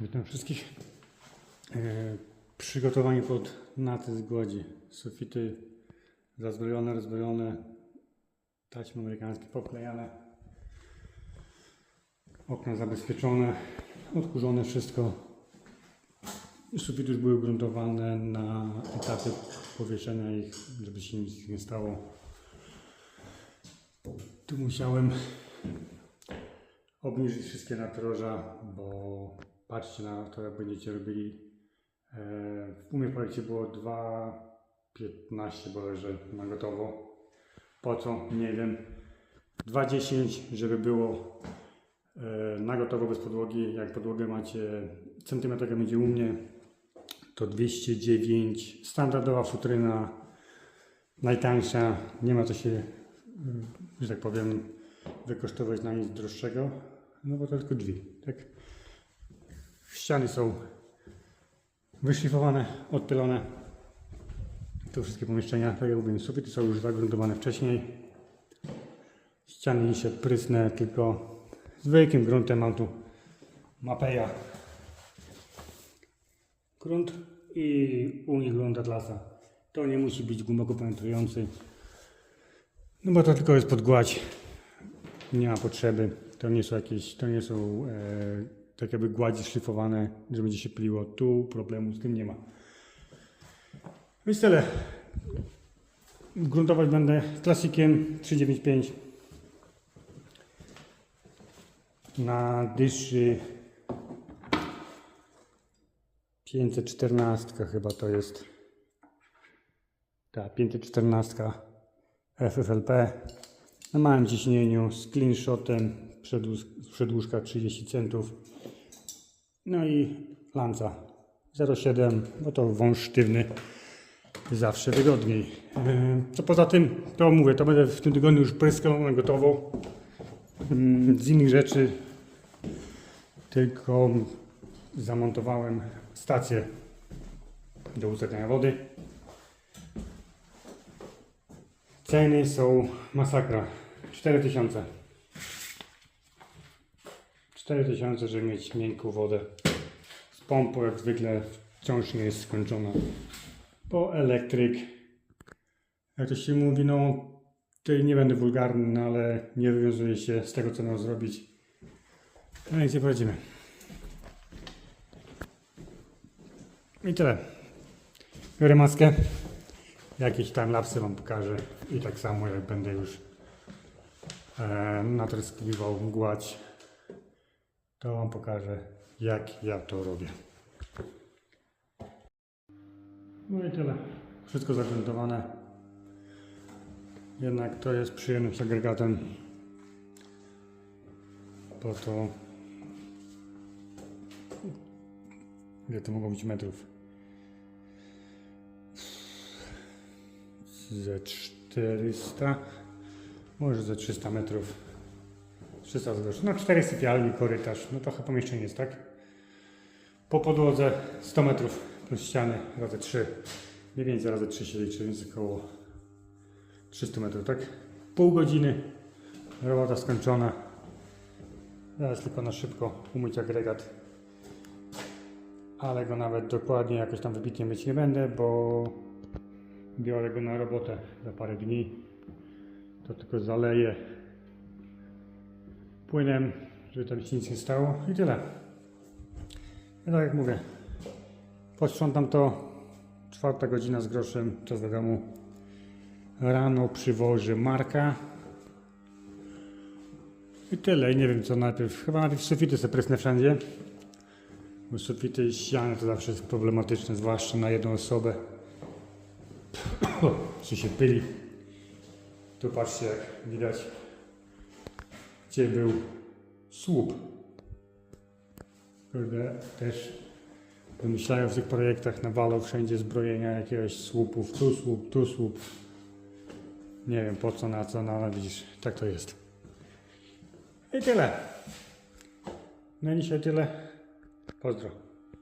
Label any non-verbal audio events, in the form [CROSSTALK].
Witam wszystkich. E, przygotowanie pod natysk gładzi. Sufity zazbrojone, rozbrojone, taśmy amerykańskie poklejane, okna zabezpieczone, odkurzone wszystko. Sufity już były gruntowane na etapie powieszenia ich, żeby się nic nie stało. Tu musiałem obniżyć wszystkie naproża, bo patrzcie na to, jak będziecie robili. E, W umie projekcie było 2,15 bodajże na gotowo. Po co? Nie wiem. 2,10, żeby było e, na gotowo bez podłogi. Jak podłogę macie centymetr, jak będzie u mnie, to 209. Standardowa futryna, najtańsza. Nie ma co się, mm, że tak powiem, wykosztować na nic droższego. No bo to tylko drzwi, tak? Ściany są wyszlifowane, odpylone. Tu wszystkie pomieszczenia, tak jak mówiłem, sufity są już zagruntowane wcześniej. Ściany się prysnę tylko zwykłym gruntem. Mam tu Mapeja grunt i Uni grunt Atlasa. To nie musi być głęboko penetrujący. No bo to tylko jest podgładź. Nie ma potrzeby. To nie są jakieś, to nie są e, tak jakby gładzi szlifowane, że będzie się piliło. Tu problemu z tym nie ma. Więc tyle. Gruntować będę klasikiem 395 na dyszy 514 chyba to jest. Tak, 514 FFLP na małym ciśnieniu z cleanshotem przedłuż- przedłużka 30 centów no i lanca 0,7 bo to wąż sztywny zawsze wygodniej Yy, co poza tym to mówię to będę w tym tygodniu już pryskał gotowo Yy, z innych rzeczy tylko zamontowałem stację do uzyskania wody Ceny są masakra. 4000. 4000, żeby mieć miękką wodę. Z pompą jak zwykle wciąż nie jest skończona. Po elektryk. Jak to się mówi, no tutaj nie będę wulgarny, no, ale nie wywiązuje się z tego, co mam zrobić. No i gdzie poradzimy. I tyle. Biorę maskę. Jakieś tam lapsy Wam pokażę i tak samo jak będę już e, natryskiwał gładź, to Wam pokażę jak ja to robię. No i tyle. Wszystko zagruntowane. Jednak to jest przyjemnym agregatem. Po to ile to mogło być metrów? ze 400, może ze 300 metrów. 300 zgłoszeń. No 4 sypialni, korytarz, no trochę pomieszczenie jest, tak? Po podłodze 100 metrów plus ściany razy 3. Mniej więcej razy 3 się liczy, więc około 300 metrów, tak? Pół godziny, robota skończona. Teraz tylko na szybko umyć agregat. Ale go nawet dokładnie jakoś tam wybitnie myć nie będę, bo Biorę go na robotę za parę dni. To tylko zaleję płynem, żeby tam się nic nie stało i tyle. I tak jak mówię, posprzątam to. Czwarta godzina z groszem, czas do domu. Rano przywożę Marka. I tyle. I nie wiem co najpierw. Chyba najpierw sufity sobie prysnę wszędzie. Bo sufity i ściany to zawsze jest problematyczne, zwłaszcza na jedną osobę. [COUGHS] czy się pyli. Tu patrzcie jak widać, gdzie był słup. Kurde, też wymyślają w tych projektach, nawalą wszędzie zbrojenia jakiegoś słupów, tu słup, tu słup. Nie wiem po co, na co, no ale widzisz, tak to jest. I tyle. No i dzisiaj tyle. Pozdro.